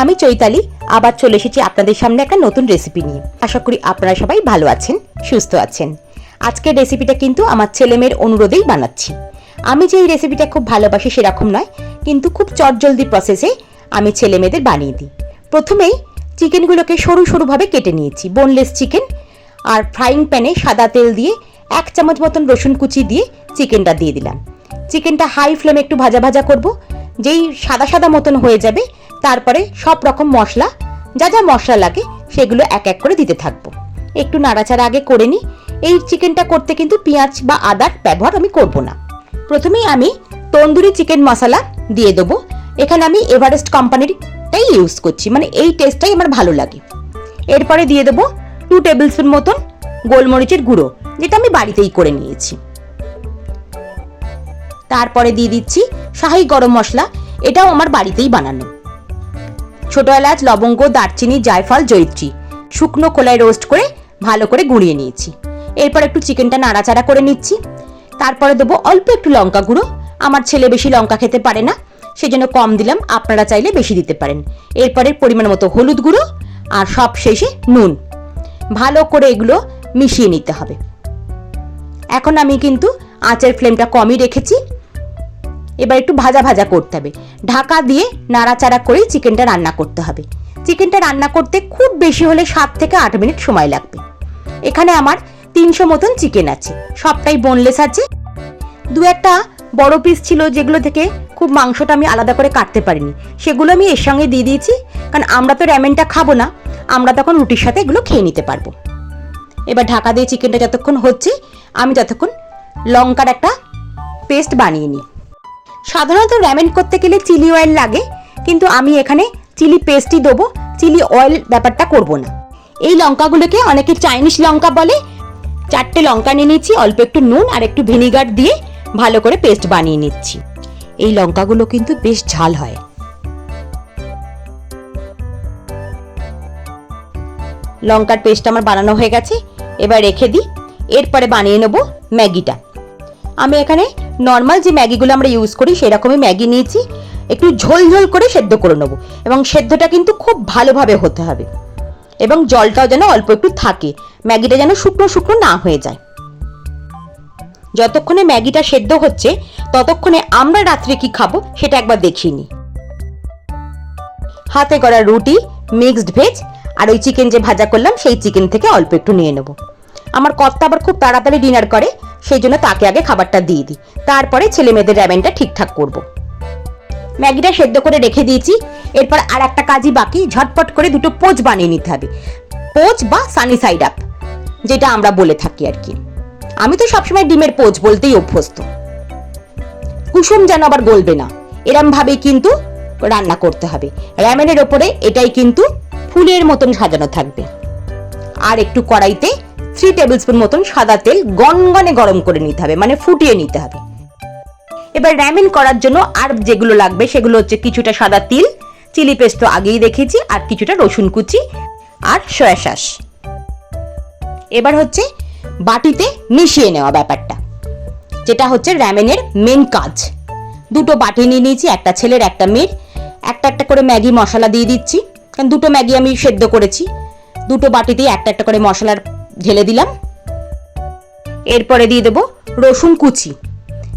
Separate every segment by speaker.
Speaker 1: আমি চৈতালি, আবার চলে এসেছি আপনাদের সামনে একটা নতুন রেসিপি নিয়ে। আশা করি আপনারা সবাই ভালো আছেন, সুস্থ আছেন। আজকের রেসিপিটা কিন্তু আমার ছেলেমেয়ের অনুরোধেই বানাচ্ছি। আমি যে এই রেসিপিটা খুব ভালোবাসি সেরকম নয়, কিন্তু খুব চটজলদি প্রসেসে আমি ছেলে মেয়েদের বানিয়ে দিই। প্রথমেই চিকেনগুলোকে সরু সরুভাবে কেটে নিয়েছি বোনলেস চিকেন আর ফ্রাইং প্যানে সাদা তেল দিয়ে এক চামচ মতন রসুন কুচি দিয়ে চিকেনটা দিয়ে দিলাম। চিকেনটা হাই ফ্লেমে একটু ভাজা ভাজা করব, যেই সাদা সাদা মতন হয়ে যাবে তারপরে সব রকম মশলা, যা যা মশলা লাগে, সেগুলো এক এক করে দিতে থাকব। একটু নাড়াচাড়া আগে করে নিই। এই চিকেনটা করতে কিন্তু পেঁয়াজ বা আদার ব্যবহার আমি করব না। প্রথমেই আমি তন্দুরি চিকেন মশলা দিয়ে দেবো। এখানে আমি এভারেস্ট কোম্পানিরটাই ইউজ করছি মানে এই টেস্টটাই আমার ভালো লাগে। এরপরে দিয়ে দেবো টু টেবিল স্পুন মতন গোলমরিচের গুঁড়ো, যেটা আমি বাড়িতেই করে নিয়েছি। তারপরে দিয়ে দিচ্ছি শাহি গরম মশলা, এটাও আমার বাড়িতেই বানানো। ছোট এলাচ, লবঙ্গ, দারচিনি, জায়ফল জৈত্রী শুকনো খোলায় রোস্ট করে ভালো করে গুঁড়িয়ে নিয়েছি। এরপর একটু চিকেনটা নাড়াচাড়া করে নিচ্ছি। তারপরে দেবো অল্প একটু লঙ্কা গুঁড়ো। আমার ছেলে বেশি লঙ্কা খেতে পারে না, সেজন্য কম দিলাম, আপনারা চাইলে বেশি দিতে পারেন। এরপরে পরিমাণ মতো হলুদ গুঁড়ো আর সব শেষে নুন। ভালো করে এগুলো মিশিয়ে নিতে হবে। এখন আমি কিন্তু আঁচের ফ্লেমটা কমই রেখেছি। এবার একটু ভাজা ভাজা করতে হবে। ঢাকা দিয়ে নাড়াচাড়া করেই চিকেনটা রান্না করতে হবে। চিকেনটা রান্না করতে খুব বেশি হলে সাত থেকে আট মিনিট সময় লাগবে। এখানে আমার তিনশো মতন চিকেন আছে। সবটাই বোনলেস আছে। দু একটা বড় পিস ছিল যেগুলো থেকে খুব মাংসটা আমি আলাদা করে কাটতে পারিনি। সেগুলো আমি এর সঙ্গে দিয়ে দিয়েছি, কারণ আমরা তো র্যামেনটা খাব না। আমরা তখন রুটির সাথে এগুলো খেয়ে নিতে পারব। এবার ঢাকা দিয়ে চিকেনটা যতক্ষণ হচ্ছে, আমি ততক্ষণ লঙ্কার একটা পেস্ট বানিয়ে নিই। সাধারণত র্যামেন করতে গেলে চিলি অয়েল লাগে, কিন্তু আমি এখানে চিলি পেস্টই দেবো। চিলি অয়েল ব্যাপারটা করব না। এই লঙ্কাগুলোকে অনেকে চাইনিজ লঙ্কা বলে। চারটে লঙ্কা নিয়ে নিচ্ছি অল্প একটু নুন আর একটু ভিনিগার দিয়ে ভালো করে পেস্ট বানিয়ে নিচ্ছি। এই লঙ্কাগুলো কিন্তু বেশ ঝাল হয়। লঙ্কার পেস্ট আমার বানানো হয়ে গেছে, এবার রেখে দিই। এরপরে বানিয়ে নেব ম্যাগিটা। আমি এখানে নর্মাল যে ম্যাগিগুলো আমরা ইউজ করি, সেরকমই ম্যাগি নিয়েছি। একটু ঝোল ঝোল করে সেদ্ধ করে নেব। এবং সেদ্ধটা কিন্তু খুব ভালোভাবে হতে হবে। এবং জলটাও যেন অল্প একটু থাকে। ম্যাগিটা যেন শুকনো শুকনো না হয়ে যায়। যতক্ষণে ম্যাগিটা সেদ্ধ হচ্ছে, ততক্ষণে আমরা রাত্রে কি খাব, সেটা একবার দেখিনি হাতে করা রুটি মিক্সড ভেজ আর ওই চিকেন যে ভাজা করলাম, সেই চিকেন থেকে অল্প একটু নিয়ে নেব। আমার কর্তা আবার খুব তাড়াতাড়ি ডিনার করে। সেই জন্য তাকে আগে খাবারটা দিয়ে দিই। তারপরে ছেলে মেয়েদের র্যামেনটা ঠিকঠাক করব। ম্যাগিটা সেদ্ধ করে রেখে দিয়েছি। এরপর আর একটা কাজই বাকি, ঝটপট করে দুটো পোচ বানিয়ে নিতে হবে। পোচ বা সানি সাইড আপ যেটা আমরা বলে থাকি আর কি। আমি তো সবসময় ডিমের পোচ বলতেই অভ্যস্ত। কুসুম যেন আবার গলবে না এরম ভাবেই কিন্তু রান্না করতে হবে। র্যামেনের ওপরে এটাই কিন্তু ফুলের মতন সাজানো থাকবে। আর একটু কড়াইতে থ্রি টেবিল স্পুন মতন সাদা তেল গনগনে গরম করে নিতে হবে মানে ফুটিয়ে নিতে হবে। এবার র্যামেন করার জন্য আর যেগুলো লাগবে সেগুলো হচ্ছে কিছুটা সাদা তিল, চিলি পেস্ট তো আগেই দেখেছি, আর কিছুটা রসুন কুচি আর সয়া সস। এবার হচ্ছে বাটিতে মিশিয়ে নেওয়া ব্যাপারটা, যেটা হচ্ছে র্যামেনের মেন কাজ। দুটো বাটি নিয়ে নিয়েছি, একটা ছেলের, একটা মেয়ের। একটা একটা করে ম্যাগি মশলা দিয়ে দিচ্ছি, কারণ দুটো ম্যাগি আমি সেদ্ধ করেছি। দুটো বাটিতেই একটা একটা করে মশলার ঢেলে দিলাম। এরপরে দিয়ে দেবো রসুন কুচি।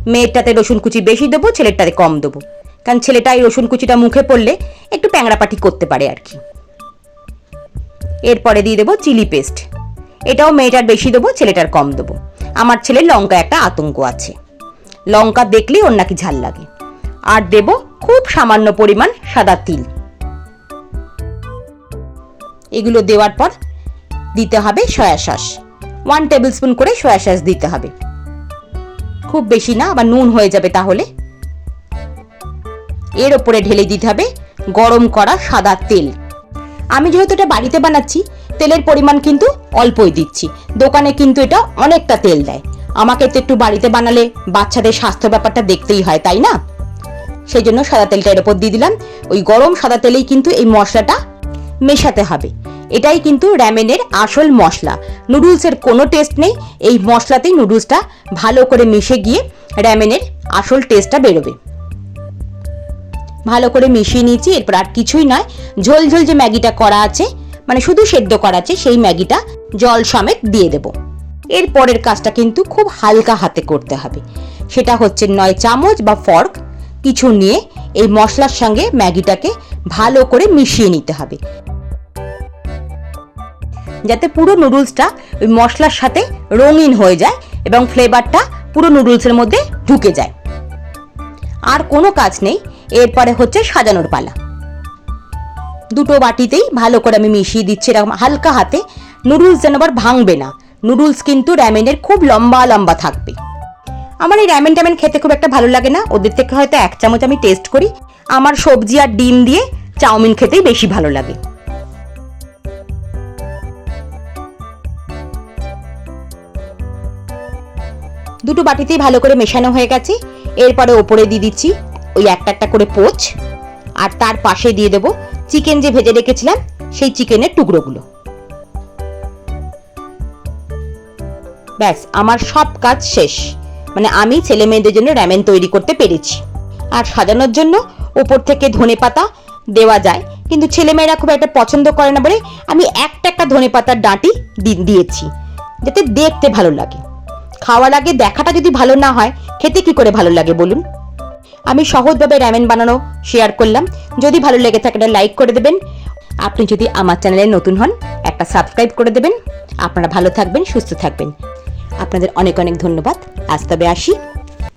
Speaker 1: মেয়েরটাতে রসুন কুচি বেশি দেবো, ছেলেরটাতে কম দেবো। কারণ ছেলেটা এই রসুন কুচিটা মুখে পড়লে একটু প্যাংরাপাটি করতে পারে আর কি। এরপরে দিয়ে দেবো চিলি পেস্ট। এটাও মেয়েটার বেশি দেবো, ছেলেটার কম দেবো। আমার ছেলের লঙ্কা একটা আতঙ্ক আছে। লঙ্কা দেখলেই ওর নাকি ঝাল লাগে। আর দেব খুব সামান্য পরিমাণ সাদা তিল। এগুলো দেওয়ার পর দিতে হবে soy sauce. One table spoon করে সয়া সস দিতে হবে। খুব বেশি না, আবার নুন হয়ে যাবে তাহলে। এর ওপরে ঢেলে দিতে হবে গরম করা সাদা তেল। আমি যেহেতু এটা বাড়িতে বানাচ্ছি, তেলের পরিমাণ কিন্তু অল্পই দিচ্ছি। দোকানে কিন্তু এটা অনেকটা তেল দেয়। আমাকে তো একটু বাড়িতে বানালে বাচ্চাদের স্বাস্থ্য ব্যাপারটা দেখতেই হয়, তাই না? সেই জন্য সাদা তেলটা এর ওপর দিয়ে দিলাম। ওই গরম সাদা তেলেই কিন্তু এই মশলাটা মেশাতে হবে। এটাই কিন্তু র্যামেনের আসল মশলা। নুডলসের কোনো টেস্ট নেই। এই মশলাতেই নুডলসটা ভালো করে মিশে গিয়ে র্যামেনের আসল টেস্টটা বেরোবে। ভালো করে মিশিয়ে নিয়েছি, এরপর আর কিছুই নয়। ঝোল ঝোল যে ম্যাগিটা করা আছে মানে শুধু সেদ্ধ করা আছে, সেই ম্যাগিটা জল সমেত দিয়ে দেব। এর পরের কাজটা কিন্তু খুব হালকা হাতে করতে হবে। সেটা হচ্ছে নয় চামচ বা ফর্ক কিছু নিয়ে এই মশলার সঙ্গে ম্যাগিটাকে ভালো করে মিশিয়ে নিতে হবে। যাতে পুরো নুডলসটা ওই মশলার সাথে রঙিন হয়ে যায় এবং ফ্লেভারটা পুরো নুডলসের মধ্যে ঢুকে যায়। আর কোনো কাজ নেই, এরপরে হচ্ছে সাজানোর পালা। দুটো বাটিতেই ভালো করে আমি মিশিয়ে দিচ্ছি, এরকম হালকা হাতে। নুডলস যেন আবার ভাঙবে না। নুডলস কিন্তু র্যামেনের খুব লম্বা লম্বা থাকবে। আমার এই র্যামেন ট্যামেন খেতে খুব একটা ভালো লাগে না। ওদের থেকে হয়তো এক চামচ আমি টেস্ট করি। আমার সবজি আর ডিম দিয়ে চাউমিন খেতেই বেশি ভালো লাগে। দুটো বাটিতেই ভালো করে মেশানো হয়ে গেছে। এরপরে ওপরে দিয়ে দিচ্ছি ওই একটা একটা করে পোচ। আর তার পাশে দিয়ে দেবো চিকেন যে ভেজে রেখেছিলাম, সেই চিকেনের টুকরোগুলো। ব্যাস, আমার সব কাজ শেষ। মানে আমি ছেলে মেয়েদের জন্য র্যামেন তৈরি করতে পেরেছি। আর সাজানোর জন্য ওপর থেকে ধনে পাতা দেওয়া যায়। কিন্তু ছেলেমেয়েরা খুব একটা পছন্দ করে না বলে আমি একটা একটা ধনে পাতার ডাঁটি দিয়েছি। যাতে দেখতে ভালো লাগে। খাওয়ার আগে দেখাটা যদি ভালো না হয়, খেতে কি করে ভালো লাগে বলুন? আমি সহজভাবে র্যামেন বানানো শেয়ার করলাম। যদি ভালো লেগে থাকে একটা লাইক করে দেবেন। আপনি যদি আমার চ্যানেলে নতুন হন, একটা সাবস্ক্রাইব করে দেবেন। আপনারা ভালো থাকবেন, সুস্থ থাকবেন। আপনাদের অনেক অনেক ধন্যবাদ। আজ তবে আসি।